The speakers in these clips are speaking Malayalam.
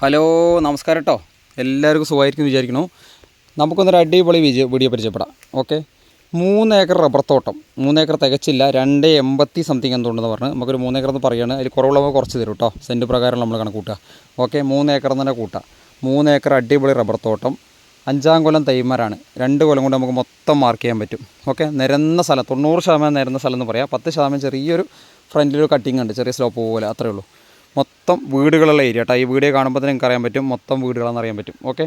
ഹലോ നമസ്കാരം കേട്ടോ എല്ലാവർക്കും സുഖമായിരിക്കും വിചാരിക്കണു നമുക്കൊന്നൊരു അടിപൊളി വിജയ വീഡിയോ പരിചയപ്പെടാം. ഓക്കെ മൂന്ന് ഏക്കർ റബ്ബർ തോട്ടം. മൂന്ന് ഏക്കർ തികച്ചില്ല. രണ്ട് എൺപത്തി സംതിങ് എന്തുണ്ടെന്ന് പറഞ്ഞ് നമുക്കൊരു മൂന്ന് ഏക്കർ എന്ന് പറയുകയാണ്. അതിൽ കുറവുള്ളവ കുറച്ച് തരും കേട്ടോ സെന്റ് പ്രകാരം നമ്മൾ കണക്ക് കൂട്ടുക. ഓക്കെ മൂന്ന് ഏക്കർ തന്നെ കൂട്ടാം. മൂന്ന് ഏക്കർ അടിപൊളി റബ്ബർ തോട്ടം. അഞ്ചാം കൊല്ലം തൈമരാണ്. രണ്ട് കൊല്ലം കൊണ്ട് നമുക്ക് മൊത്തം മാർക്ക് ചെയ്യാൻ പറ്റും. ഓക്കെ നിരന്ന സ്ഥലം തൊണ്ണൂറ് ശതമാനം നിരന്ന സ്ഥലം എന്ന് പറയാം. പത്ത് ശതമാനം ചെറിയൊരു ഫ്രണ്ടിലൊരു കട്ടിങ് ഉണ്ട്. ചെറിയ സ്ലോപ്പ് പോലെ അത്രേ ഉള്ളൂ. മൊത്തം വീടുകളുള്ള ഏരിയ കേട്ടോ. ഈ വീഡിയോ കാണുമ്പോൾ തന്നെ നിങ്ങൾക്ക് അറിയാൻ പറ്റും മൊത്തം വീടുകളാണെന്ന് അറിയാൻ പറ്റും. ഓക്കെ?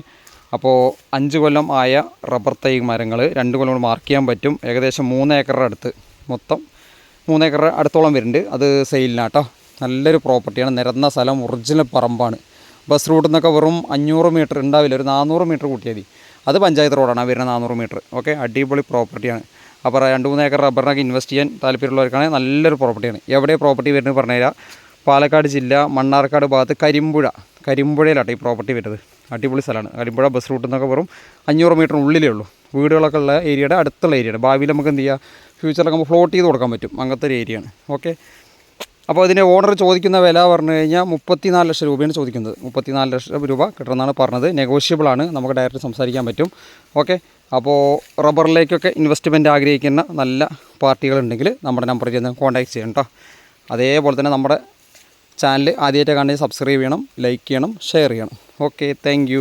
അപ്പോൾ അഞ്ച് കൊല്ലം ആയ റബ്ബർ തൈ മരങ്ങൾ രണ്ട് കൊല്ലം കൊണ്ട് മാർക്ക് ചെയ്യാൻ പറ്റും. ഏകദേശം മൂന്ന് ഏക്കറുടെ അടുത്ത് മൊത്തം. മൂന്ന് ഏക്കർ അടുത്തോളം വരുന്നുണ്ട്. അത് സെയിലിനാട്ടോ നല്ലൊരു പ്രോപ്പർട്ടിയാണ് നിരന്ന സ്ഥലം ഒറിജിനൽ പറമ്പാണ്. ബസ് റൂട്ടിൽ നിന്നൊക്കെ വെറും അഞ്ഞൂറ് മീറ്റർ ഉണ്ടാവില്ല. ഒരു നാനൂറ് മീറ്റർ കൂട്ടിയാൽ മതി. അത് പഞ്ചായത്ത് റോഡാണ് വരുന്ന നാനൂറ് മീറ്റർ ഓക്കെ? അടിപൊളി പ്രോപ്പർട്ടിയാണ് അപ്പോൾ രണ്ട് മൂന്ന് ഏക്കർ റബ്ബറിനൊക്കെ ഇൻവെസ്റ്റ് ചെയ്യാൻ താല്പര്യമുള്ളവർക്കാണെങ്കിൽ നല്ലൊരു പ്രോപ്പർട്ടിയാണ് എവിടെ പ്രോപ്പർട്ടി വരുന്നത് പറഞ്ഞുതരാം. പാലക്കാട് ജില്ല മണ്ണാർക്കാട് ഭാഗത്ത് കരിമ്പുഴ. കരിമ്പുഴയിലാട്ടോ ഈ പ്രോപ്പർട്ടി വരുന്നത്. അടിപൊളി സ്ഥലമാണ്. കരിമ്പുഴ ബസ് റൂട്ടിൽ നിന്നൊക്കെ വെറും അഞ്ഞൂറ് മീറ്റർ ഉള്ളിലേ ഉള്ളൂ. വീടുകളൊക്കെ ഉള്ള ഏരിയയുടെ അടുത്തുള്ള ഏരിയയാണ് ഭാവിയിൽ നമുക്ക് എന്ത് ചെയ്യുക ഫ്യൂച്ചറിലൊക്കെ നമുക്ക് ഫ്ലോട്ട് ചെയ്ത് കൊടുക്കാൻ പറ്റും. അങ്ങനത്തെ ഒരു ഏരിയയാണ് ഓക്കെ അപ്പോൾ ഇതിന്റെ ഓണർ ചോദിക്കുന്ന വില പറഞ്ഞു കഴിഞ്ഞാൽ മുപ്പത്തിനാല് ലക്ഷം രൂപയാണ് ചോദിക്കുന്നത്. മുപ്പത്തിനാല് ലക്ഷം രൂപ കിട്ടണമെന്നാണ് പറഞ്ഞത്. നെഗോഷ്യബിൾ ആണ്. നമുക്ക് ഡയറക്റ്റ് സംസാരിക്കാൻ പറ്റും. ഓക്കെ അപ്പോൾ റബ്ബറിലേക്കൊക്കെ ഇൻവെസ്റ്റ്മെന്റ് ആഗ്രഹിക്കുന്ന നല്ല പാർട്ടികളുണ്ടെങ്കിൽ നമ്മുടെ നമ്പറിൽ ചെന്ന് കോൺടാക്ട് ചെയ്യണം കേട്ടോ അതേപോലെ തന്നെ നമ്മുടെ ചാനൽ ആദ്യമായിട്ട് കാണുന്നത് സബ്സ്ക്രൈബ് ചെയ്യണം ലൈക്ക് ചെയ്യണം ഷെയർ ചെയ്യണം. Okay thank